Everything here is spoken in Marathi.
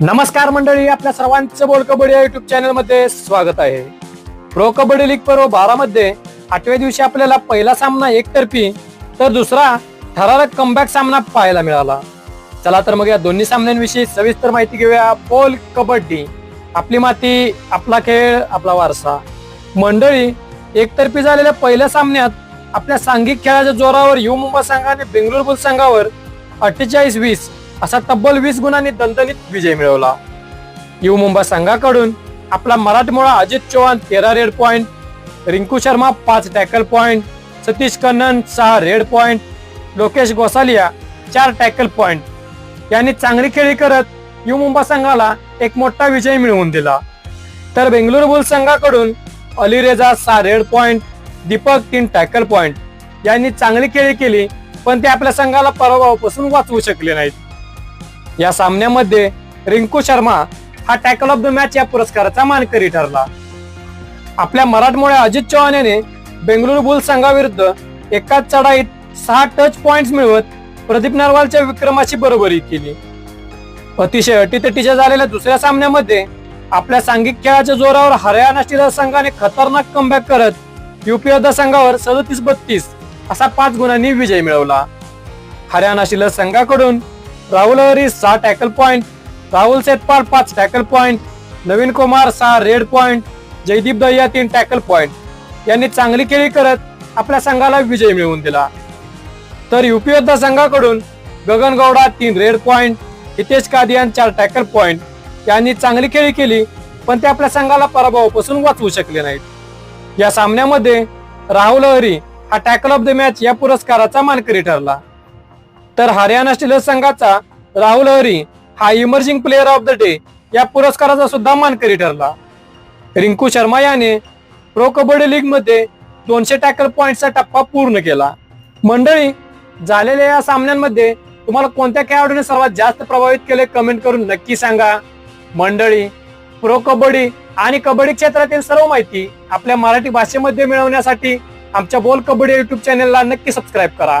नमस्कार मंडळी आपल्या सर्वांचं बोल कबड्डी या युट्यूब चॅनलमध्ये स्वागत आहे. प्रो कबड्डी लीग पर्व बारा मध्ये आठव्या दिवशी आपल्याला पहिला सामना एकतर्फी तर दुसरा ठराविक कमबॅक सामना पाहायला मिळाला. चला तर मग या दोन्ही सामन्यांविषयी सविस्तर माहिती घेऊया. पोल कबड्डी आपली माती आपला खेळ आपला वारसा. मंडळी एकतर्फी झालेल्या पहिल्या सामन्यात आपल्या सांघिक खेळाच्या जोरावर यु मुंबई संघ आणि बेंगळुरू बुल संघावर अठ्ठेचाळीस वीस असा तब्बल वीस गुणांनी दणदणीत विजय मिळवला. यू मुंबई संघाकडून. आपला मराठमोळा अजित चव्हाण तेरा रेड पॉइंट रिंकू शर्मा पाच टॅकल पॉइंट सतीश कन्नन सहा रेड पॉइंट लोकेश गोसालिया चार टॅकल पॉइंट यांनी चांगली खेळी करत यू मुंबई संघाला एक मोठा विजय मिळवून दिला. तर बेंगळुरू बुल संघाकडून अलीरेजा सहा रेड पॉइंट दीपक तीन टॅकल पॉइंट यांनी चांगली खेळी केली पण ते आपल्या संघाला पराभवापासून वाचवू शकले नाहीत. या सामन्यामध्ये रिंकू शर्मा हा टॅकल ऑफ द मॅच या पुरस्काराचा मानकरी ठरला. आपल्या मराठमोळ्या अजित चव्हाण याने बेंगळुरू बुल संघाविरुद्ध एकाच चढाईत सहा टच पॉइंट मिळवत प्रदीप नरवालच्या विक्रमाची बरोबरी केली. अतिशय अटीतटीच्या झालेल्या दुसऱ्या सामन्यामध्ये आपल्या सांघिक खेळाच्या जोरावर हरियाणा स्टीलर्स संघाने खतरनाक कमबॅक करत युपी संघावर सदतीस बत्तीस असा पाच गुणांनी विजय मिळवला. हरियाणा स्टीलर्स संघाकडून राहुल हरी सहा टॅकल पॉइंट राहुल सेतपाल पाच टॅकल पॉइंट नवीन कुमार सहा रेड पॉइंट जयदीप दहिया तीन टॅकल पॉइंट यांनी चांगली खेळी करत आपल्या संघाला विजय मिळवून दिला. तर युपी योद्धा संघाकडून गगन गौडा तीन रेड पॉइंट हितेश कादियान चार टॅकल पॉइंट यांनी चांगली खेळी केली पण ते आपल्या संघाला पराभवापासून वाचवू शकले नाहीत. या सामन्यामध्ये राहुल हरी हा टॅकल ऑफ द मॅच या पुरस्काराचा मानकरी ठरला. तर हरियाणा स्टीलर्स संघाचा राहुल हरी हा emerging player of the day या पुरस्काराचा सुद्धा मानकरी ठरला. रिंकू शर्मा याने प्रो कबड्डी लीगमध्ये दोनशे टॅकल पॉइंटचा टप्पा पूर्ण केला. मंडळी झालेल्या या सामन्यांमध्ये तुम्हाला कोणत्या खेळाडूने सर्वात जास्त प्रभावित केले कमेंट करून नक्की सांगा. मंडळी प्रो कबड्डी आणि कबड्डी क्षेत्रातील सर्व माहिती आपल्या मराठी भाषेमध्ये मिळवण्यासाठी आमच्या बोल कबड्डी युट्यूब चॅनेलला नक्की सबस्क्राईब करा.